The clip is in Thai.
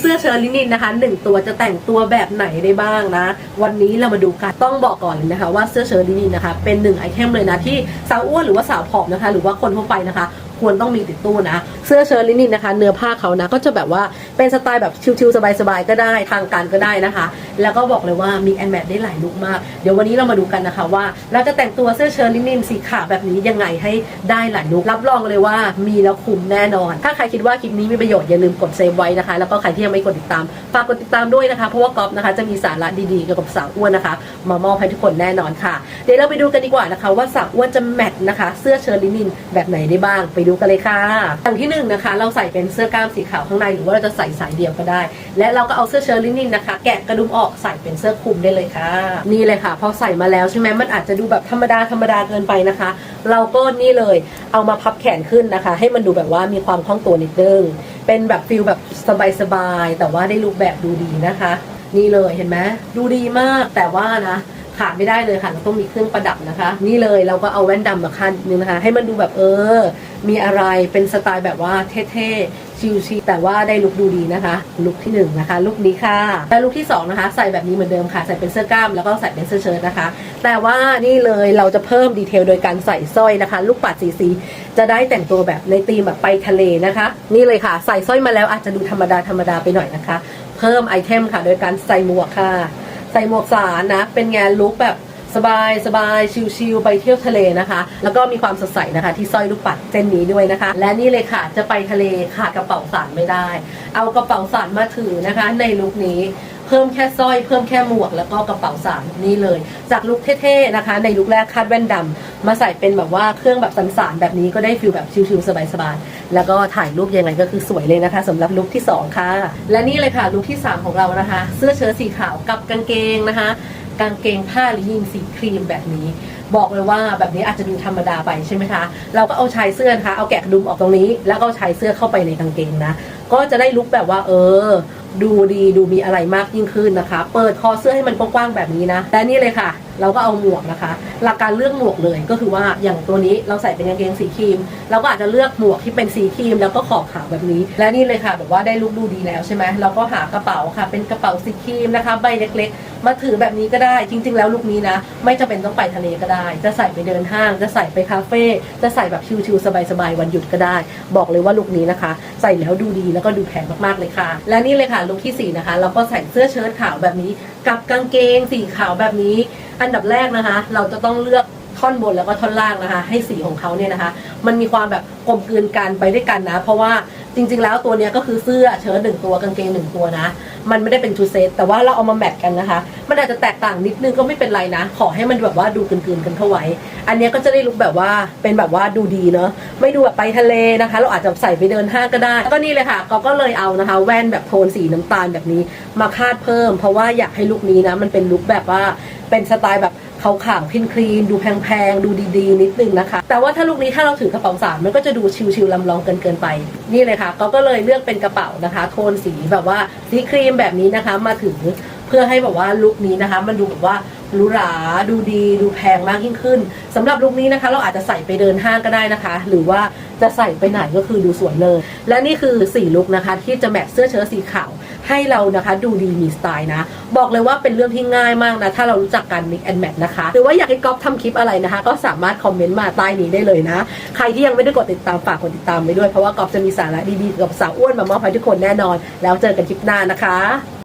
เสื้อเชิ้ตลินินนะคะหนึ่งตัวจะแต่งตัวแบบไหนได้บ้างนะ วันนี้เรามาดูกันต้องบอกก่อนเลยนะคะ ว่าเสื้อเชิ้ตลินินนะคะ เป็นหนึ่งไอเทมเลยนะที่สาวอ้วนหรือว่าสาวผอมนะคะ หรือว่าคนทั่วไปนะคะ ควรต้องมีติดตู้นะ เสื้อเชิ้ตลินินนะคะ เนื้อผ้าเขานะ ก็จะแบบว่าเป็นสไตล์แบบชิลๆสบายๆก็ได้ทางการก็ได้นะคะ แล้วก็บอกเลยว่ามีแอนแมทได้หลายลุคมาก เดี๋ยววันนี้เรามาดูกันนะคะว่า เราจะแต่งตัวเสื้อเชิ้ตลินินสีขาวแบบนี้ยังไงให้ได้หลายลุครับรองเลยว่ามีแล้วคุ้มแน่นอน ถ้าใครคิดว่าคลิปนี้มีประโยชน์อย่าลืมกดเซฟไว้นะคะ แล้วก็ใครที่ยังไม่กดติดตามฝากกดติดตามด้วยนะคะเพราะว่าก๊อฟนะคะจะมีสาระดีๆเกี่ยวกับสาวอ้วนนะคะ มามอบให้ทุกคนแน่นอนค่ะ เดี๋ยวเราไปดูกันดีกว่านะคะ ว่าสาวอ้วนจะแมทนะคะ เสื้อเชิ้ตลินินแบบไหนได้บ้างไปดูกันเลยค่ะอย่างที่หนึ่งนะคะ เราใส่เป็นเสื้อกล้ามสีขาวข้างในหรือว่าเราจะใส่สายเดี่ยวก็ได้ และเราก็เอาเสื้อเชิ้ตลินินนะคะ แกะกระดุมออกใส่เป็นเสื้อคลุมได้เลยค่ะ นี่เลยค่ะพอใส่มาแล้วใช่ไหมมันอาจจะดูแบบธรรมดาธรรมดาเกินไปนะคะ เราก็นี่เลยเอามาพับแขนขึ้นนะคะ ให้มันดูแบบว่ามีความคล่องตัวนิดนึงเป็นแบบฟิลแบบสบายๆแต่ว่าได้รูปแบบดูดีนะคะ นี่เลยเห็นไหมดูดีมากแต่ว่านะ ขาดไม่ได้เลยค่ะเราต้องมีเครื่องประดับนะคะ นี่เลยเราก็เอาแว่นดำมาคันนึงนะคะ ให้มันดูแบบเออ มีอะไรเป็นสไตล์แบบว่าเท่ๆชิลๆแต่ว่าได้ลุคดูดีนะคะ ลุคที่หนึ่งนะคะลุคนี้ค่ะและลุคที่สองนะคะ ใส่แบบนี้เหมือนเดิมค่ะใส่เป็นเสื้อกล้ามแล้วก็ใส่เป็นเสื้อเชิ้ตนะคะ แต่ว่านี่เลยเราจะเพิ่มดีเทลโดยการใส่สร้อยนะคะ ลูกปัดสีสีจะได้แต่งตัวแบบในธีมแบบไปทะเลนะคะ นี่เลยค่ะ ใส่สร้อยมาแล้วอาจจะดูธรรมดาธรรมดาไปหน่อยนะคะ เพิ่มไอเทมค่ะ โดยการใส่หมวกค่ะ ใส่หมวกสารนะ เป็นงานลุคแบบสบายสบายชิลๆไปเที่ยวทะเลนะคะ แล้วก็มีความสดใสนะคะ ที่สร้อยลูกปัดเส้นนี้ด้วยนะคะ และนี่เลยค่ะจะไปทะเลขาดกระเป๋าสารไม่ได้ เอากระเป๋าสารมาถือนะคะ ในลุคนี้ พิ่มแค่สร้อยเพิ่มแค่หมวกแล้วก็กระเป๋าสารนี่เลย จากลุคเท่ๆนะคะ ในลุคแรกคาดแว่นดำมาใส่เป็นแบบว่าเครื่องแบบสันสานๆแบบนี้ก็ได้ฟิลแบบชิลๆสบายๆแล้วก็ถ่ายรูปยังไงก็คือสวยเลยนะคะสำหรับลุคที่สองค่ะ และนี่เลยค่ะลุคที่สามของเรานะคะ เสื้อเชิ้ตสีขาวกับกางเกงนะคะ กางเกงผ้าหรือยีนสีครีมแบบนี้บอกเลยว่าแบบนี้อาจจะดูธรรมดาไปใช่ไหมคะ เราก็เอาชายเสื้อนะคะ เอาแกะดุมออกตรงนี้ แล้วก็เอาชายเสื้อเข้าไปในกางเกงนะ ก็จะได้ลุคแบบว่าเออ ดูดีดูมีอะไรมากยิ่งขึ้นนะคะ เปิดคอเสื้อให้มันกว้างๆแบบนี้นะและนี่เลยค่ะเราก็เอาหมวกนะคะ หลักการเลือกหมวกเลยก็คือว่าอย่างตัวนี้เราใส่เป็นกางเกงสีครีมเราก็อาจจะเลือกหมวกที่เป็นสีครีม แล้วก็ขอบขาวแบบนี้ และนี่เลยค่ะแบบว่าได้ลุคดูดีแล้วใช่ไหมเราก็หากระเป๋าค่ะ เป็นกระเป๋าสีครีมนะคะ ใบเล็กๆ มาถือแบบนี้ก็ได้จริง ๆ แล้วลุคนี้นะ ไม่จำเป็นต้องไปทะเลก็ได้ จะใส่ไปเดินห้าง จะใส่ไปคาเฟ่จะใส่แบบชิลๆสบายๆวันหยุดก็ได้ บอกเลยว่าลุคนี้นะคะ ใส่แล้วดูดีแล้วก็ดูแพงมากๆเลยค่ะ และนี่เลยค่ะลุคที่สี่นะคะเราก็ใส่เสื้อเชิ้ตขาวแบบนี้ กับกางเกงสีขาวแบบนี้ อันดับแรกนะคะ เราจะต้องเลือก ท่อนบนแล้วก็ท่อนล่างนะคะ ให้สีของเขาเนี่ยนะคะ มันมีความแบบกลมกลืนกันไปด้วยกันนะ เพราะว่าจริง ๆ แล้วตัวเนี้ยก็คือเสื้อเชิ้ตหนึ่งตัวกางเกงหนึ่งตัวนะ มันไม่ได้เป็นชูเซตแต่ว่าเราเอามาแมทกันนะคะ มันอาจจะแตกต่างนิดนึงก็ไม่เป็นไรนะ ขอให้มันแบบว่าดูกลืนๆกันเข้าไว้ อันเนี้ยก็จะได้ลุคแบบว่าเป็นแบบว่าดูดีเนาะไม่ดูแบบไปทะเลนะคะ เราอาจจะใส่ไปเดินห้างก็ได้แล้วก็นี่เลยค่ะก็ก็เลยเอานะคะ แว่นแบบโทนสีน้ำตาลแบบนี้มาคาดเพิ่ม เพราะว่าอยากให้ลุคนี้นะ มันเป็นลุคแบบว่าเป็นสไตล์แบบ ขาวๆคลีนคลีนดูแพงๆ ดูดีๆ นิดนึงนะคะ แต่ว่าถ้าลุคนี้ถ้าเราถือกระเป๋าสารมันก็จะดูชิลๆลำลองเกินเกินๆไป นี่เลยค่ะก็ก็เลยเลือกเป็นกระเป๋านะคะ โทนสีแบบว่าสีครีมแบบนี้นะคะ มาถือเพื่อให้แบบว่าลุคนี้นะคะ มันดูแบบว่าหรูหราดูดีดูแพงมากยิ่งขึ้นสำหรับลุคนี้นะคะ เราอาจจะใส่ไปเดินห้างก็ได้นะคะ หรือว่าจะใส่ไปไหนก็คือดูสวยเลย และนี่คือสี่ลุคนะคะ ที่จะแมทเสื้อเชิ้ตสีขาว ให้เรานะคะดูดีมีสไตล์นะ บอกเลยว่าเป็นเรื่องที่ง่ายมากนะ ถ้าเรารู้จักการ mix and match นะคะ หรือว่าอยากให้ก๊อฟทำคลิปอะไรนะคะ ก็สามารถคอมเมนต์มาใต้นี้ได้เลยนะ ใครที่ยังไม่ได้กดติดตามฝากกดติดตามไปด้วยเพราะว่าก๊อฟจะมีสาระดีๆกับสาวอ้วนมามอบให้ทุกคนแน่นอน แล้วเจอกันคลิปหน้านะคะ